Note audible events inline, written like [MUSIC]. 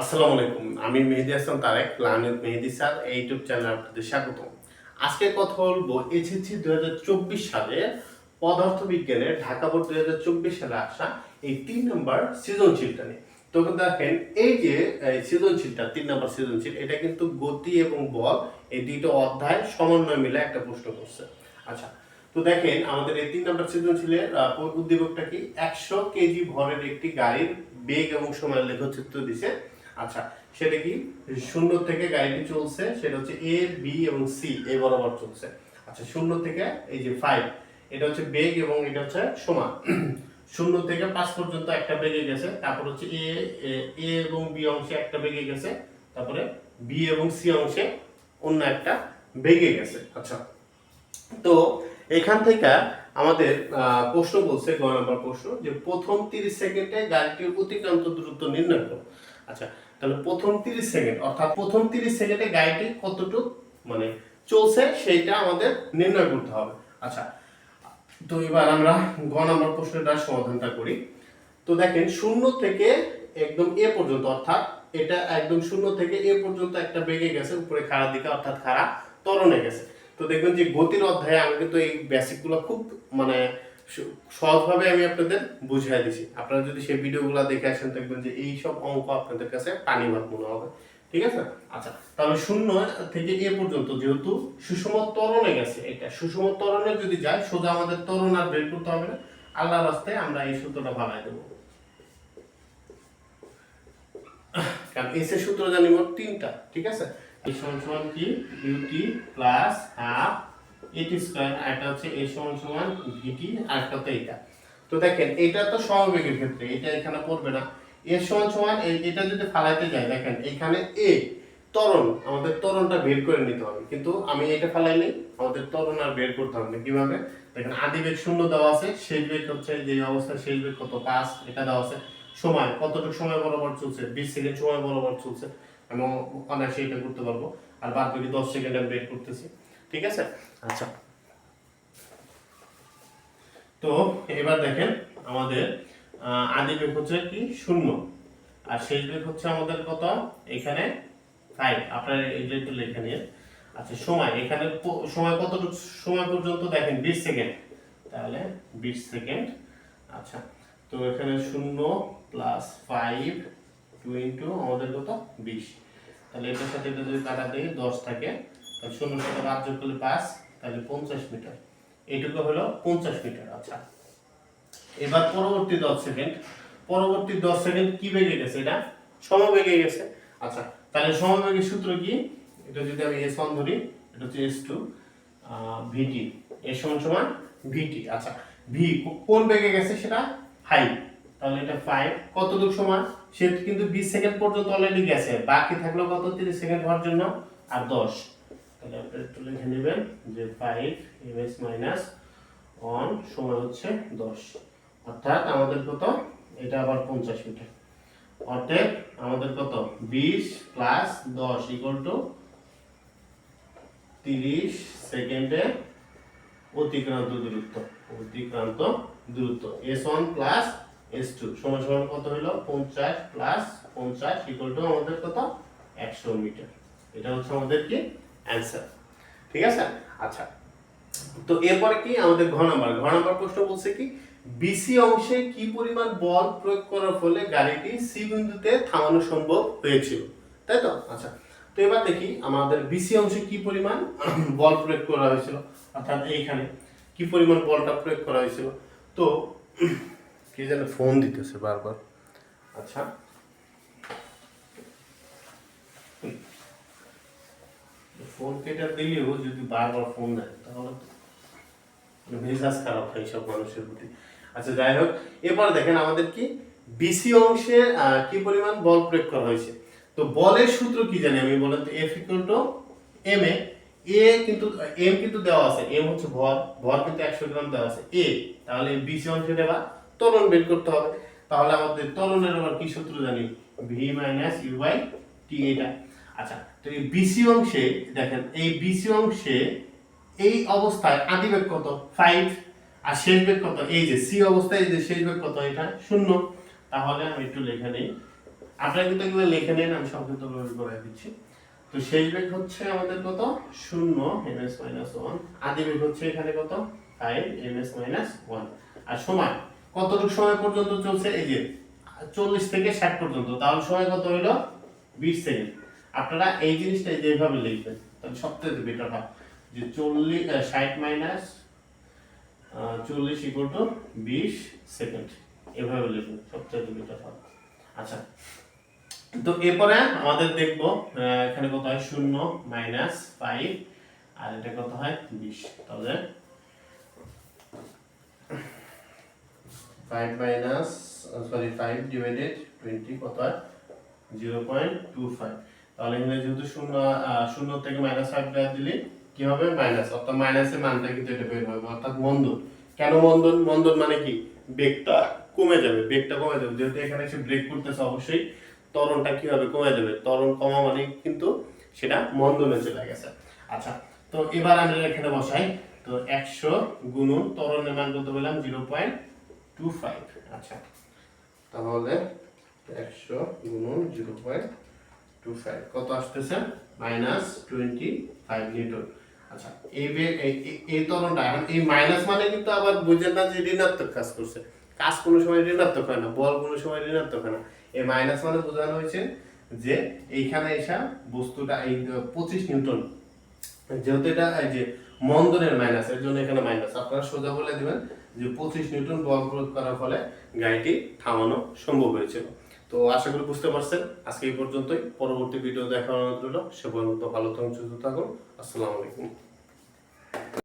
আসসালামু আলাইকুম আমি মেহেদি হাসান তারেক লার্নিং মেহেদি স্যার এই ইউটিউব চ্যানেলে আপনাদের স্বাগত আজকে কথা বলব এসএসসি দু হাজার চব্বিশ সালে পদার্থ বিজ্ঞানের ঢাকা বোর্ড দু হাজার চব্বিশ সালে আসা এই তিন নম্বর সৃজনশীলটা নিয়ে। তো দেখেন, এই যে সৃজনশীলটা তিন নম্বর সৃজনশীল, এটা কিন্তু গতি এবং বল, এই দুইটা অধ্যায় সমন্বয় মিলে একটা প্রশ্ন করছে। আচ্ছা তো দেখেন, আমাদের এই তিন নম্বর সৃজনশীলের উদ্দীপকটা কি? একশো কেজি ভরের একটি গাড়ির বেগ এবং সময়ের লেখচিত্র দিছে। আচ্ছা সেটা কি? শূন্য থেকে গাড়িটি চলছে, সেটা হচ্ছে এ বি এবং সি এ বরাবর চলছে। আচ্ছা শূন্য থেকে এই যে ফাইভ এটা হচ্ছে বেগ এবং এটা হচ্ছে সমান। [CLEARS THROAT] শূন্য থেকে পাঁচ পর্যন্ত একটা বেগে গেছে, তারপর হচ্ছে এ এ এবং বি অংশে একটা বেগে গেছে, তারপরে বি এবং সি অংশে অন্য একটা বেগে গেছে। আচ্ছা তো এখান থেকে আমাদের প্রশ্ন বলছে, গ নম্বর প্রশ্ন, যে প্রথম তিরিশ সেকেন্ডে গাড়িটির অতিক্রান্ত দূরত্ব নির্ণয় করো। আচ্ছা তাহলে প্রথম তিরিশ সেকেন্ড, অর্থাৎ প্রথম তিরিশ সেকেন্ডে গাড়িটি কতটুকু মানে চলছে সেইটা আমাদের নির্ণয় করতে হবে। আচ্ছা তো এবার আমরা গ নম্বর প্রশ্নটা সমাধানটা করি। তো দেখেন, শূন্য থেকে একদম এ পর্যন্ত, অর্থাৎ এটা একদম শূন্য থেকে এ পর্যন্ত একটা বেগে গেছে, উপরে খাড়ার দিকে, অর্থাৎ খাড়া ত্বরণে গেছে। তো দেখবেন যে গতির অধ্যায়ে আমি কিন্তু এই বেসিকগুলো খুব মানে সহজভাবে আমি আপনাদের বুঝিয়ে দিছি। আপনারা যদি সেই ভিডিওগুলো দেখে আসেন দেখবেন যে এই সব অঙ্ক আপনাদের কাছে পানি ভাত মনে হবে। ঠিক আছে? আচ্ছা। তাহলে শূন্য থেকে এ পর্যন্ত যেহেতু সুষম ত্বরণে গেছে এটা সুষম ত্বরণে যদি যায় সোজা আমাদের ত্বরণ আর বের করতে হবে না। আল্লাহ রাস্তায় আমরা এই সূত্রটা বানাই দেবো। কারণ এস এর সূত্র জানি মোট তিনটা ঠিক আছে? এই সমান সমান কি? ইউটি প্লাস হাফ এটি স্কয়ার এটা হচ্ছে এ সমান সমান ভিটি আর তো এটা। তো দেখেন, এটা তো সমবেগের ক্ষেত্রে, এটা এখানে পড়বে না। সমান সমান এটা যদি ফালাইতে দেখেন, এখানে এ আমাদের ত্বরণটা বের করে নিতে হবে। কিন্তু আমি এটা আমাদের আর বের করতে হবে না। কীভাবে? দেখেন, আদি বেগ শূন্য দেওয়া আছে, শেষ বেগ হচ্ছে যে অবস্থায় শেষ বেগ কত? পাঁচ, এটা দেওয়া আছে। সময়, কতটুকু সময় বরাবর চলছে? বিশ সেকেন্ড সময় বরাবর চলছে। আমি অনায়াসে এটা করতে পারব। আর বাদ বাকি দশ সেকেন্ড আমি বের করতেছি। ঠিক আছে? আচ্ছা। তো এবার দেখেন আমাদের আদি বেগ হচ্ছে কি? শূন্য। আর শেষ বেগ হচ্ছে আমাদের কত? এখানে ফাইভ আপনার এটা একটু লেখা নিয়ে আচ্ছা সময়। এখানে সময় কতটুকু সময় পর্যন্ত দেখেন বিশ সেকেন্ড। তাহলে বিশ সেকেন্ড। আচ্ছা তো এখানে শূন্য প্লাস ফাইভ টু ইন্টু আমাদের কত? বিশ। তাহলে এটার সাথে এটা যদি কাটা দিই দশ থাকে। তাহলে শূন্য সাথে পাঁচ যোগ করলে পাঁচ, তাহলে পঞ্চাশ মিটার। এইটুকু হলো পঞ্চাশ মিটার আচ্ছা। এবার পরবর্তী দশ সেকেন্ড। পরবর্তী দশ সেকেন্ড কি বেগে গেছে এটা? সমবেগে গেছে। আচ্ছা তাহলে সমবেগের সূত্র কি? এটা যদি আমি এস ওয়ান ধরি, এটা হচ্ছে এস টু ভিটি এর সমান সমান ভিটি আচ্ছা ভি কোন বেগে গেছে সেটা? ফাইভ তাহলে এটা ফাইভ কতটুকু সমান? সে কিন্তু বিশ সেকেন্ড পর্যন্ত অলরেডি গেছে। বাকি থাকল কত? তিরিশ সেকেন্ড হওয়ার জন্য। আর দশ। তাহলে আপনি একটু লিখে নেবেন যে five m s minus one সময় হচ্ছে দশ। অর্থাৎ আমাদের কত? এটা আবার পঞ্চাশ মিটার। অর্থাৎ আমাদের কত? বিশ প্লাস দশ ইকুয়াল টু তিরিশ সেকেন্ডে অতিক্রান্ত দূরত্ব। অতিক্রান্ত দূরত্ব। S one plus s two সমান সমান কত হলো? পঞ্চাশ প্লাস পঞ্চাশ ইকুয়াল টু আমাদের কত? একশো মিটার। এটা হচ্ছে আমাদের কি? অ্যান্সার ঠিক আছে? আচ্ছা। তো এরপরে কি? আমাদের ঘ নাম্বার। ঘ নাম্বার প্রশ্ন বলছে কি বিসি অংশে কি পরিমাণ বল প্রয়োগ করার ফলে গাড়িটি সি বিন্দুতে থামানো সম্ভব হয়েছিল? তাই তো? আচ্ছা। তো এবার দেখি আমাদের বিসি অংশে কি পরিমাণ [CLEARS THROAT] বল প্রয়োগ করা হয়েছিল? অর্থাৎ এইখানে কি পরিমাণ বলটা প্রয়োগ করা হয়েছিল? তো [CLEARS THROAT] কে যেন ফোন দিতেছে বারবার। আচ্ছা। ফোন কেটে দিলেও যদি বারবার ফোন দেয়, তাহলে মেজাজ খারাপ হয় সব মানুষের প্রতি। আচ্ছা যাই হোক এবার দেখেন আমাদের কি? বিসি অংশে কি পরিমাণ বল প্রয়োগ করা হয়েছে? তো বলের সূত্র কি জানি আমি বলেন তো f equal to m a a কিন্তু এম কিন্তু দেওয়া আছে এম হচ্ছে ভর ভর কিন্তু একশো গ্রাম দেওয়া আছে। এ তাহলে বিসি অংশে দেওয়া ত্বরণ বের করতে হবে। তাহলে আমাদের ত্বরণের আবার কি সূত্র জানি? V minus u by t এটা। আচ্ছা তো এই বিসি অংশে, দেখেন, এই বিসি অংশে এই অবস্থায় আদি বেগ কত? ফাইভ আর শেষ বেগ কত? এই যে সি অবস্থায়, এই যে শেষ বেগ কত? এটা শূন্য। তাহলে আমি একটু লেখা নেই। আপনারা কিন্তু এগুলো লিখে নেন, আমি সংক্ষিপ্ত করে দিচ্ছি। তো শেষ বেগ হচ্ছে আমাদের কত? শূন্য এম এস মাইনাস ওয়ান আদি বেগ হচ্ছে এখানে কত? Five m s minus one আর সময়? কতটুকু সময় পর্যন্ত চলছে? এই যে চল্লিশ থেকে ষাট পর্যন্ত। তাহলে সময় কত হইল? বিশ সেকেন্ড। আপনারা এই জিনিসটা এই যে এইভাবে লিখবেন, তাহলে সবথেকে বেটার হয়। যে চল্লিশ ষাট মাইনাস চল্লিশ ইকুয়াল টু বিশ সেকেন্ড এভাবে লিখবেন সবচেয়ে বেটার হয়। আচ্ছা তো এরপরে আমাদের দেখব এখানে কত হয়? শূন্য মাইনাস ফাইভ আর এটা কত হয়? বিশ। তাহলে five minus sorry five divided twenty কত হয়? জিরো পয়েন্ট টু ফাইভ তাহলে এখানে যেহেতু শূন্য শূন্য থেকে মাইনাস ফাইভ বাদ দিলে কি হবে? মাইনাস অর্থাৎ মাইনাসের মানটা কিন্তু এটা বের হবে। অর্থাৎ মন্দন। কেন মন্দন? মন্দন মানে কি? বেগটা কমে যাবে। বেগটা কমে যাবে। যেহেতু এখানে এসে ব্রেক করতেছে অবশ্যই, ত্বরণটা কি হবে? কমে যাবে। ত্বরণ কমা মানে কিন্তু সেটা মন্দনে চলে গেছে। আচ্ছা তো এবার আমরা এখানে বসাই। তো একশো গুণন ত্বরণের মান কত পেলাম? জিরো পয়েন্ট টু ফাইভ আচ্ছা তাহলে একশো গুণন জিরো পয়েন্ট টু ফাইভ কত আসতেছে? মাইনাস টোয়েন্টি ফাইভ নিউটন আচ্ছা এই এই- এখন এই মাইনাস মানে কিন্তু আবার বুঝেন না যে ঋণাত্মক কাজ করছে। কাজ কোনো সময় ঋণাত্মক হয় না, বল কোনো সময় ঋণাত্মক হয় না। এই মাইনাস মানে বোঝানো হয়েছে যে এইখানে এসা বস্তুটা এই পঁচিশ নিউটন। যেহেতু এটা যে মন্দনের মাইনাস এর জন্য এখানে মাইনাস আপনারা সোজা বলে দিবেন যে পঁচিশ নিউটন বল প্রয়োগ করার ফলে গাড়িটি থামানো সম্ভব হয়েছিল। তো আশা করি বুঝতে পারছেন। আজকে এই পর্যন্তই। পরবর্তী ভিডিও দেখানোর জন্য সে পর্যন্ত ভালো থাকুন, সুস্থ থাকুন। আসসালামু আলাইকুম।